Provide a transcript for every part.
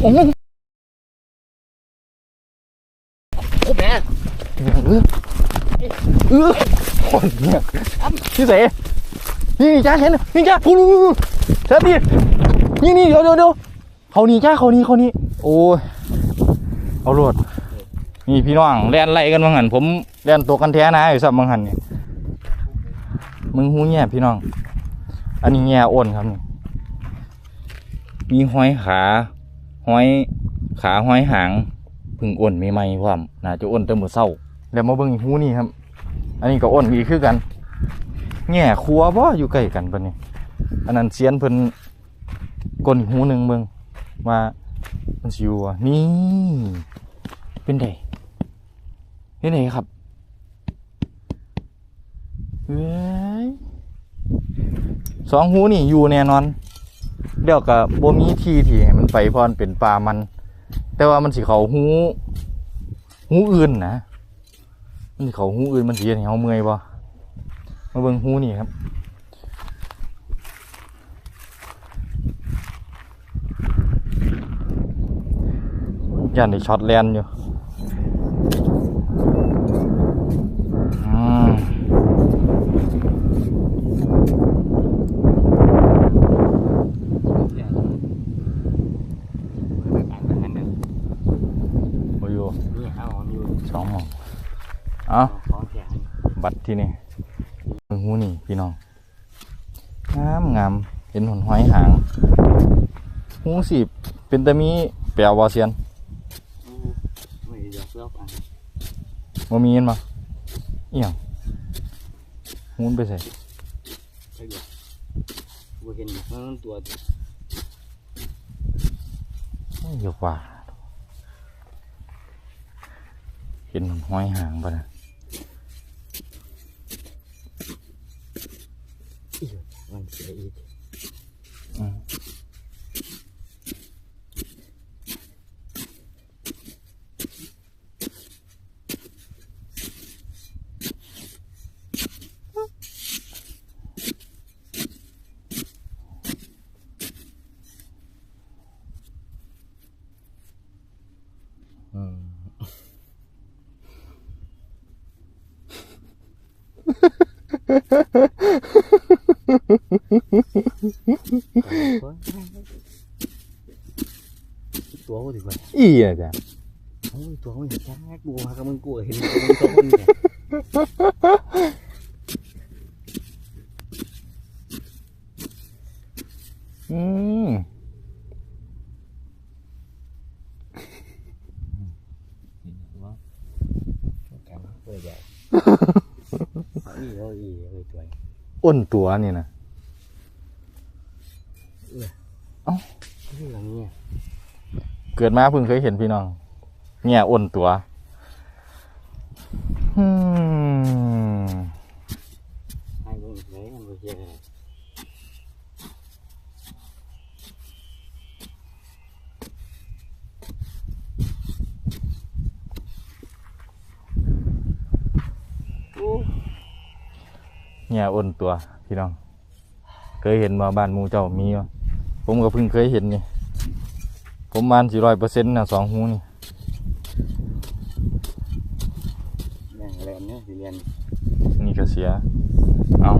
โอ้โหโอ้แม่เออเออคนเนี่ยพี่เสนี่จ้าเห็นนี่จ้าพูดเสตีนี่นี่เดี๋ยวเดี๋ยวเดี๋ยวเขานี่จ้าเขานี่เขานี่โอ้ยเอารวดนี่พี่น้องแล่นไล่กันบางหันผมแล่นตัวกันแท้นะอยู่สับบางหันเนี่ยมึงหูแง่พี่น้อง อันนี้แง่อ้นครับนี่มีห้อยขา ห้อยขาห้อยหางพึ่งอ้นใหม่ๆพร้อมน่าจะอ้นแต่มื้อเช้า แล้วมาเบิ่งหูนี่ครับ อันนี้ก็อ้นอีกคือกันแง่ครัวบ่อยู่ใกล้กันปะเนี่ยอันนั้นเสียนเพิ่นกลนหูหนึ่งเบิ่งว่ามันสิอยู่อะนี่ เป็นไดเป็นไดครับเอ้ยสองหูนี่อยู่แน่นอน เดี๋ยวก็บ่มีที่ที่ให้มันไปพราะมันเป็นป่ามัน แต่ว่ามันสิเขาหูหูอื่นนะมันสิเขาหูอื่นมันสิเฮ็ดให้เฮาเมื่อยบ่มาเบิ่งหูนี่ครับยันได้ช็อตแลนอยู่อืมโอ้ยอยู่ นี่เอาของอยู่ สองหมองเอ้า ของแข็ง บัตรที่นี่มึงหูนี่พี่น้อง งามงามเห็นหนห้อยหาง หูสิเป็นตะมีแปลวาเซียนไม่เดี๋ยวเสื้อผ้ามีเห็นมาเอียงหูนไปใส่ไปเดี๋ยวกูเห็นมันตัวไม่อยู่กว่า เห็นหนห้อยหางปะนะมันเสียอีก ตัวกูดีกว่าอีอะจ้ะโอ้ยตัวกูเห็นแค่กูมากับมึงกูเห็นมึงตัวคนเนี่ย อืม ว่าการเปิดใหญ่อีโอ้ยอีตัว อ้นตัวนี่นะ นี่หลังเนี่ยเกิดมาเพิ่งเคยเห็นพี่น้อง เนี่ยอ้นตัวอืมให้มึงเลยมันก็เจ๊โอ้เนี่ยอ้นตัวพี่น้อง เคยเห็นมาบ้านหมูเจ้ามีวะ ผมก็เพิ่งเคยเห็นนี่ ผมมานสี่ร้อยเปอร์เซ็นต์นะสองหูนี่แม่งแรงเนี่ยสิเรียนนี่ก็เสีย เอา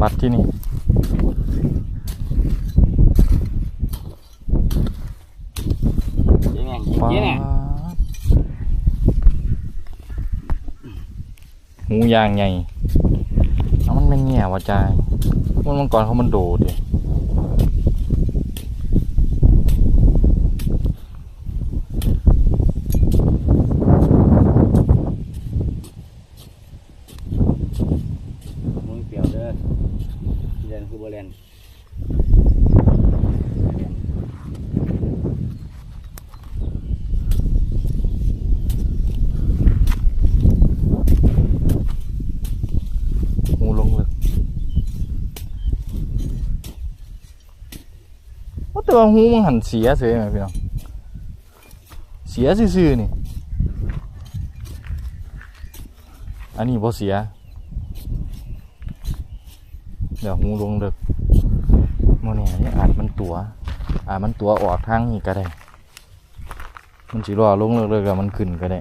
บัตรที่นี่เจ๊แม่งยิงเจ๊เนี่ยหูยางใหญ่เอา ม่เงี้ยวะจายมันมังกรเขามันโดดดิมึงเปลี่ยวเด้อเรียนคือโบเรียน หูลงลึกว่า แต่ว่าหูมันหันเสียเสียไหมพี่น้องเสียซื่อๆนี่ อันนี้บ่เสีย เดี๋ยวหูลงลึกโมเนี่ยนี่อาจมันตัวอาจมันตัวออกทางนี้ก็ได้ มันสิรอลงเลิกๆแล้วมันขึ้นก็ได้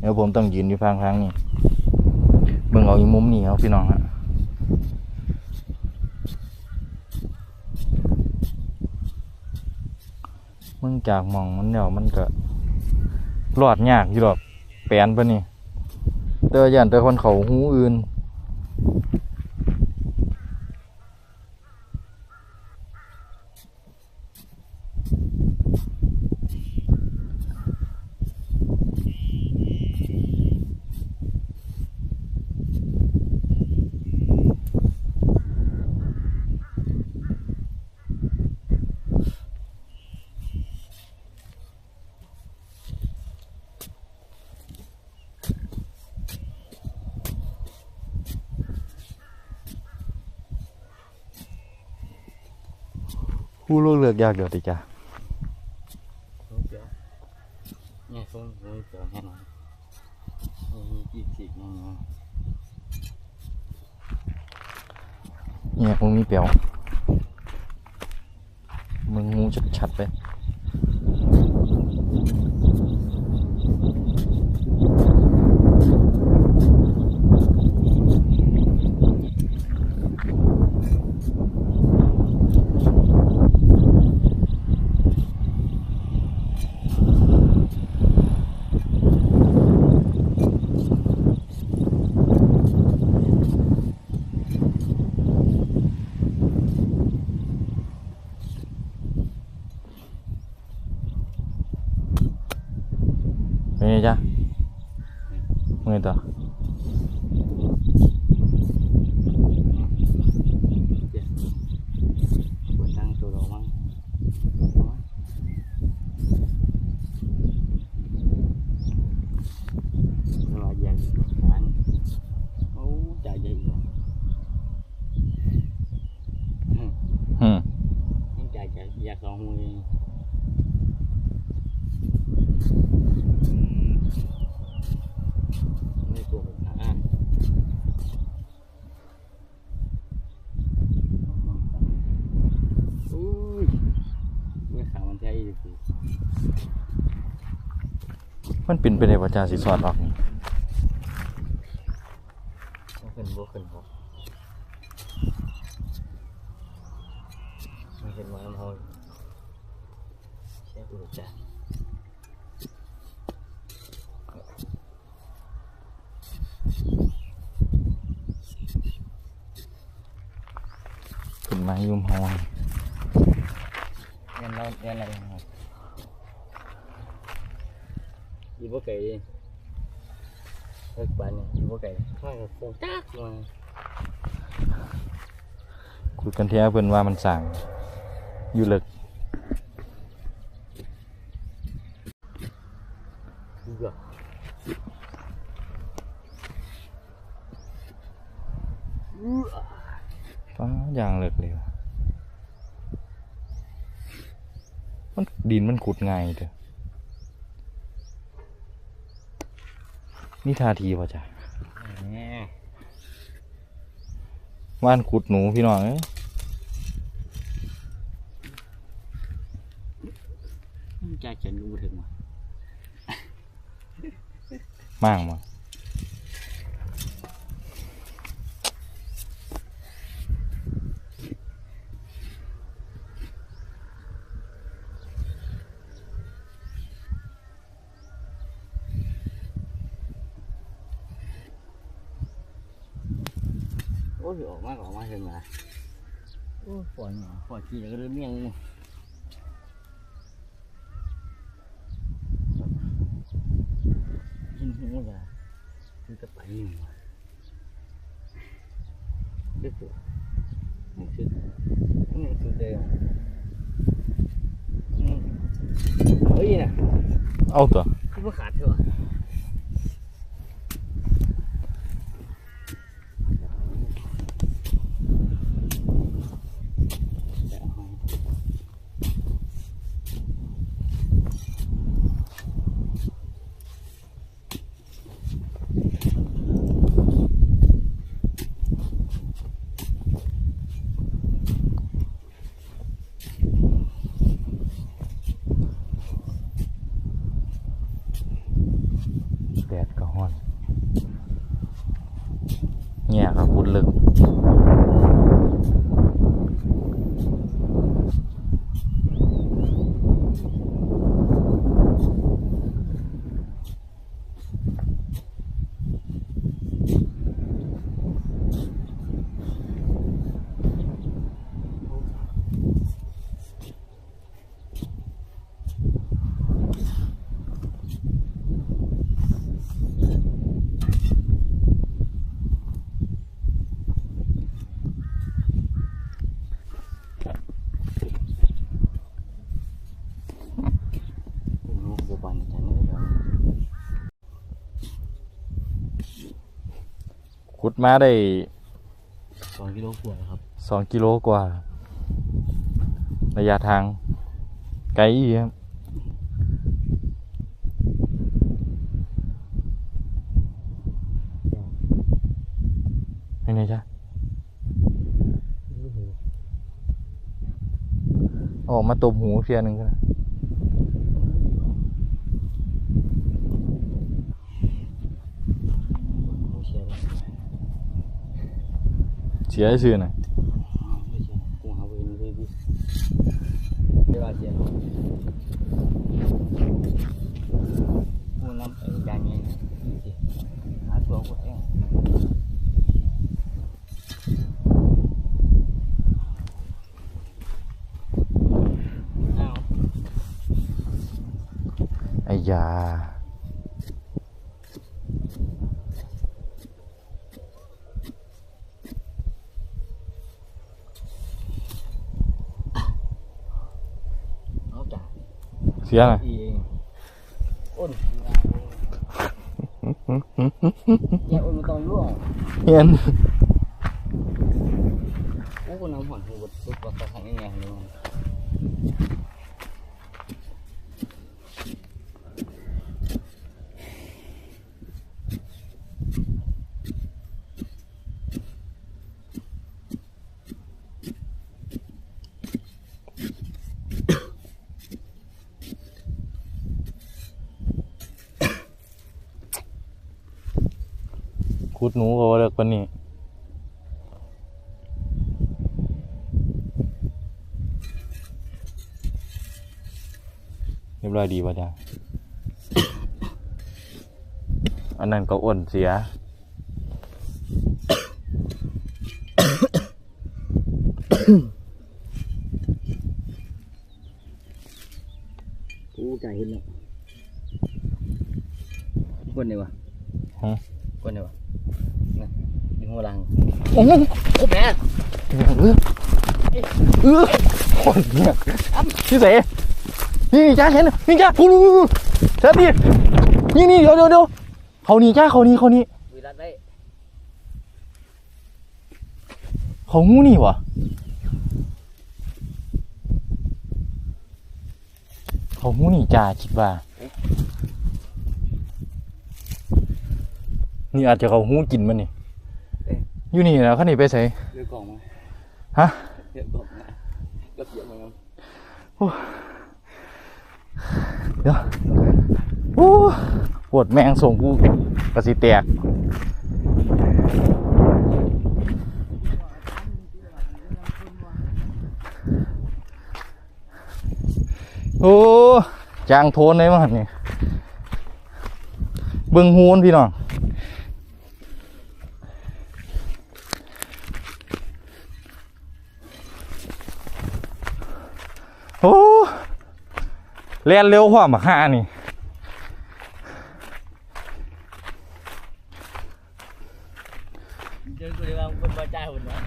เดี๋ยวผมต้องยืนอยู่ทางทางนี้เบิ่งเอาอีมุมนี้เอาพี่น้องฮะ มึงจากมองมันเดี๋ยวมันก็รอดยากอยู่หรอกแปลนปะนี่เตอยันเตอคนเขาหูอื่น ผู้ลูกเลือกยากเดี๋ยวติจ้ะเนี่ยส้มเลยเจอแค่นั้นยี่สิบงเนี่ยมึงมีเปียวมึงงูจะชัดไป มันเป็นไปได้ว่าจ้าสิสอดออกนี่ Vô kinh vô kinh hả Mấy kinh mà em thôi Xét được cha ขึ้นมายุ่มหอย Em lo em lại hả Đi bố kỳ đi Các bạn này, đi bố kỳ Thôi là phô chắc mà คุยกันเที่ยเพิ่นว่ามันสั่งอยู่เลิก Được ฟ้าอย่างเลิกเลยว่ะมันดินมันขุดง่ายเถอะ นี่ท่าทีป่ะจ้ะ Nè ว่านขุดหนูพี่น้องเอ้ย Cha chân cũng được mà มั่งมา ปล่อยปล่อยทีก็เรื่มเมี่ยงยินหัวละมันจะไปนิ่งเล็กตัวนี่คือนี่คือเดียวเฮ้ยนะเอาตัวคือว่าขาดเท่า หอนเนี่ยครับคุณลึก ดมาได้สองกิโลกว่าครับสองกิโลกว่า ระยะทาง ไกลอีกครับเป็นไงจ๊ะออกมาตบหูเพียหนึ่งก็ได้ ไม่เชียร์เลย เสียชื่อหน่อย ไม่เชียร์กูหาไปเป็นเลยดิไม่ว่าเชียร์กูนำไอ้ยางเงี้ยนี่สิหาตัวกูเอง อ้าว ไอ้ยา เอาจ้ะ เสียหน่อยอีเองอ้นแกอ้นมันต้องร่วงเฮียนโอ้กูน้ำหอนหูบดสุดว่าจะทำยังไงนี่มันขุ เลิกปานนี้เรียบร้อยดีป่ะจ๊ะอันนั้นก็อ้วนเสีย กูใจเห็นแล้วก้นเลยวะฮะก้นเลยวะนะดึงหัวลัง โอ้โหโอ้แม่เออเออคนเนี่ยพี่เสนี่จ้าเห็นนี่จ้าพูดเสตีนี่นี่เดี๋ยวเดี๋ยวเดี๋ยวเขานี่จ้าเขานี่เขานี่เขางูนี่วะเขางูนี่จ้าคิดว่านี่อาจจะเขาหูกินมันนี่ อยู่นี่แล้วเขานี่ไปใส่เลือกกล่องมาฮะเลือกกล่องมาก็เสียบมาเดี๋ยวโอ้ปวดแมงส่งกูกระสิแตกโอ้จางโทนเลยมั้งนี่เบิ่งฮูนพี่น้อง โอ้ เรียนเร็วกว่าหมาห้านี่เจอกูเลยว่าคนบ้าใจหุ่นวะ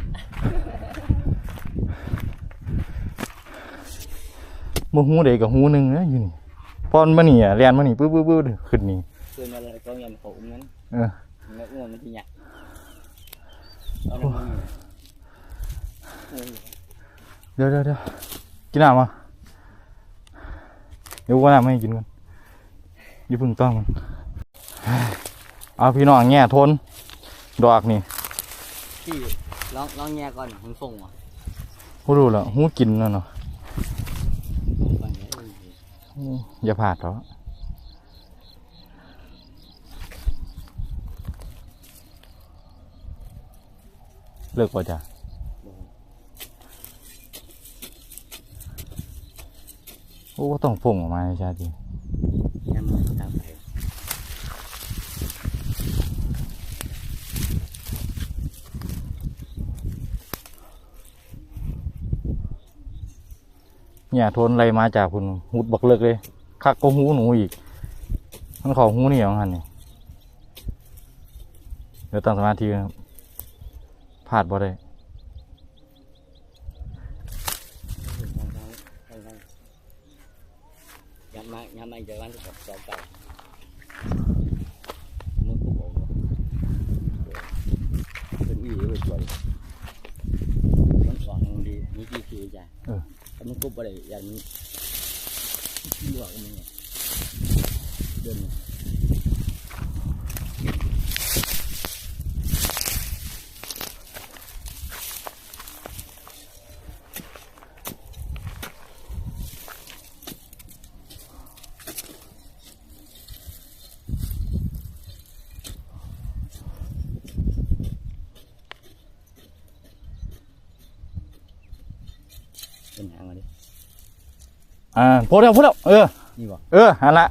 บ่ฮู้ใดกับฮู้หนึงนะอยู่นี่พอมันมานี่อะเรียนมานี่ปึ๊บปึ๊บปึ๊บขึ้นนี่เจอมาเลยกองยันเขาอุ้มนั้นเออแล้วอ้วนมันทีหยักเอาน้ำมันเดี๋ยวเดี๋ยวเดี๋ยวกินน้ำมา เดี๋ยวว่าน้ำไม่ให้กินกันอย่าเพึ่งต้องมันเอาพี่น้องแง่ทน ดอกนี่พี่ลองลองแง่ก่อนมึงส่งวะฮู้รู้แล้วฮู้กินแล้วเนาะก่อนเดี๋ยวเอออย่าพลาดเถอะเลิกป่ะจ้ะ โอ้ต้องฟงออกมาใช่จริงแง่มาตามไปเนี่ยทนอะไรมาจากคุณหุดบักเลิกเลย คักก็หูหนูอีก มันขอหูนี่ของหันนี่เดี๋ยวตั้งสมาธิครับพลาดบ่ได้ จอมเก่ามื่อกูบอกเป็นอีเป็นสวยมันหวังดีมีที่คือจ้ะถ้ามันกูไปอย่างนี้หลวงมึงเดิน เป็นหางมาดิอ่าพูดแล้วพูดแล้วเออ นี่บอกเอออันละ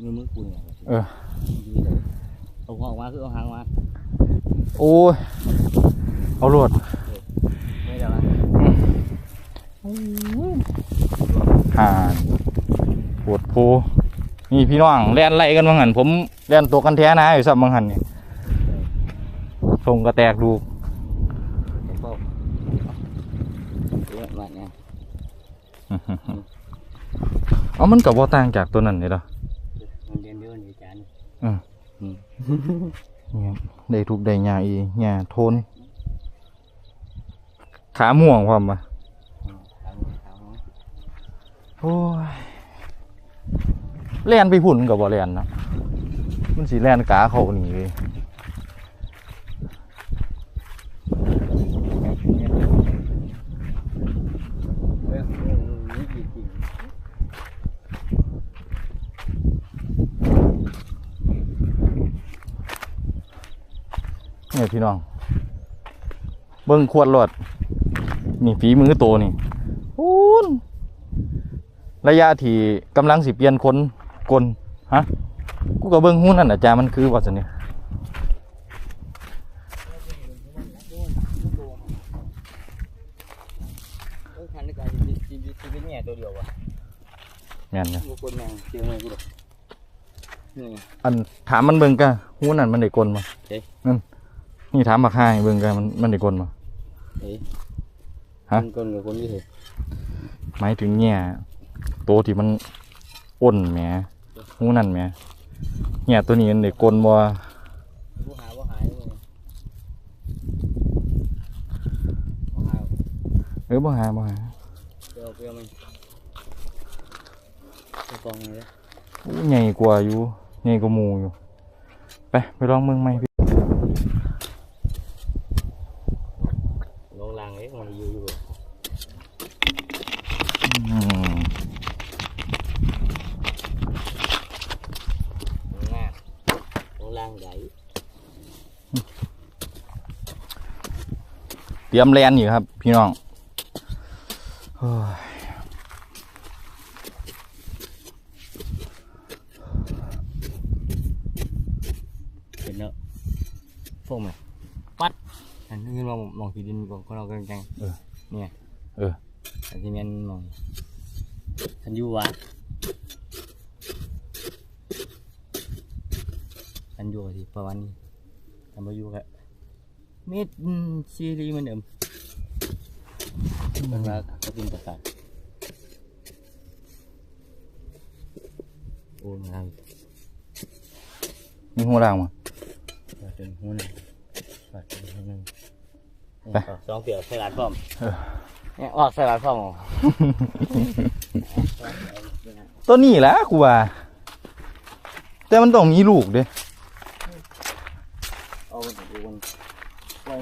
มือมือกูเนี่ยเออดีเลยเอาหัวออกมาคือเอาหางมาโอ้ยเอารวดไม่ได้ละห่านปวดโพนี่พี่น้องแล่นไล่กันบางหันผมแล่นตัวกันแท้นะอยู่สับบางหันนี่ส่งกระแตกดู เดี๋ยวก็เยอะมากเนี่ย เอามันกับว่าต่างจากตัวนั้นเลยเหรอมันเรียนเยอะนี่จานอืมอืมนี่ครับได้ทุกได้หญ้าอีหญ้าโทน ขาม่วงความปะทางทางโอ้ยแล่นไปพุ่นกับบ่แล่นนะมันสีแล่นกาเขาหนีเลย เออนี่จริง เนี่ย พี่น้อง เบิ้งขวดรถนี่ฝีมือโตนี่โอ้นระยะที่กำลังสิเปลี่ยนคนกลฮะกูก็เบิ้งหุ้นนั่นอาจารย์มันคือว่าสิเนี่ยเออทันในการชีวิตชีวิตชีวิตเนี่ยตัวเดียววะแม่นเนี่ยบางคนแม่งเจอเงินกูหรอกนี่อันถามมันเบิ้งกะหุ้นนั่นมันได้กลมาเอ๊ะนั่น นี่ถามมาค่ายเบิ้งกะมันมันได้กลมาเอ้ยฮะคนคนกับคนนี้เหรอหมายถึงเนี่ยโตที่มันอ้นแหมหุ้นนั่นแหมเนี่ยตัวนี้มันได้กลบ่ผู้หาผู้หายเลยผู้หาเออบ่หาบ่หาเดี๋ยวเปรี้ยวมันไปกองเลยอู้ใหญ่กว่าอยู่ใหญ่กว่าหมูอยู่ไปไปลองเมืองใหม่พี่ ลงล่างเลยมันอยู่อยู่ อืม ลงล่างลงล่างใหญ่ เตรียมแลนอยู่ครับ พี่น้องเฮ้ยเห็นเนอะพวกมันปัดอันนี้เรามองที่ดินก่อนก็เรากำลังจังเนี่ยเอออันที่แม่นมองอันอยู่วะอันอยู่ที่ประมาณนี้อันมาอยู่กับ เม็ดซีรีส์เหมือนเดิมมันมาก็เป็นประสาทโอ้ยมามีหัวรางมาบาดเป็นหัวหนึ่งบาดเป็นหัวหนึ่งไปสองเปียกใส่หลาดพร้อมเออเนี่ยออกใส่หลาดพร้อมเหรอตัวนี้แหละกูว่าแต่มันต้องมีลูกเด้